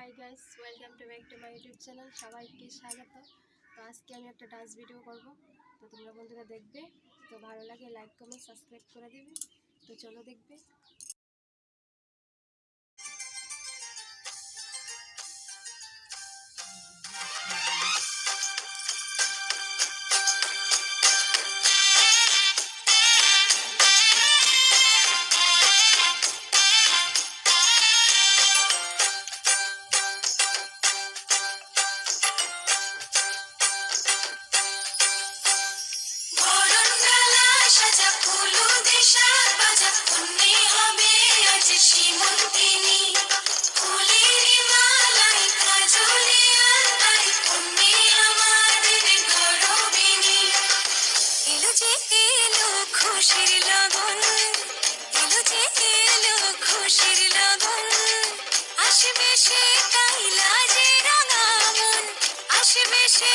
Hi guys welcome to back to my YouTube channel সবাইকে স্বাগত। তো আজকে আমি একটা ডান্স ভিডিও করব। তো তোমরা বন্ধুরা দেখবে। তো ভালো লাগে লাইক কমেন্ট সাবস্ক্রাইব করে দেবে। তো চলো দেখবে। গরবিনী। এলো যে এলো খুশির লগন, এলো যে এলো খুশির লগন। আসবে সে কাইলা যে রাঙামন আসবে সে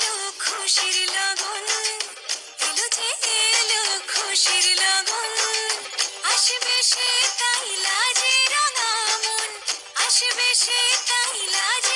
খুশির লগন এলো যে এলো খুশির লগন। আসবে সে কাইলা যে রাঙামন আসবে সে তাই যে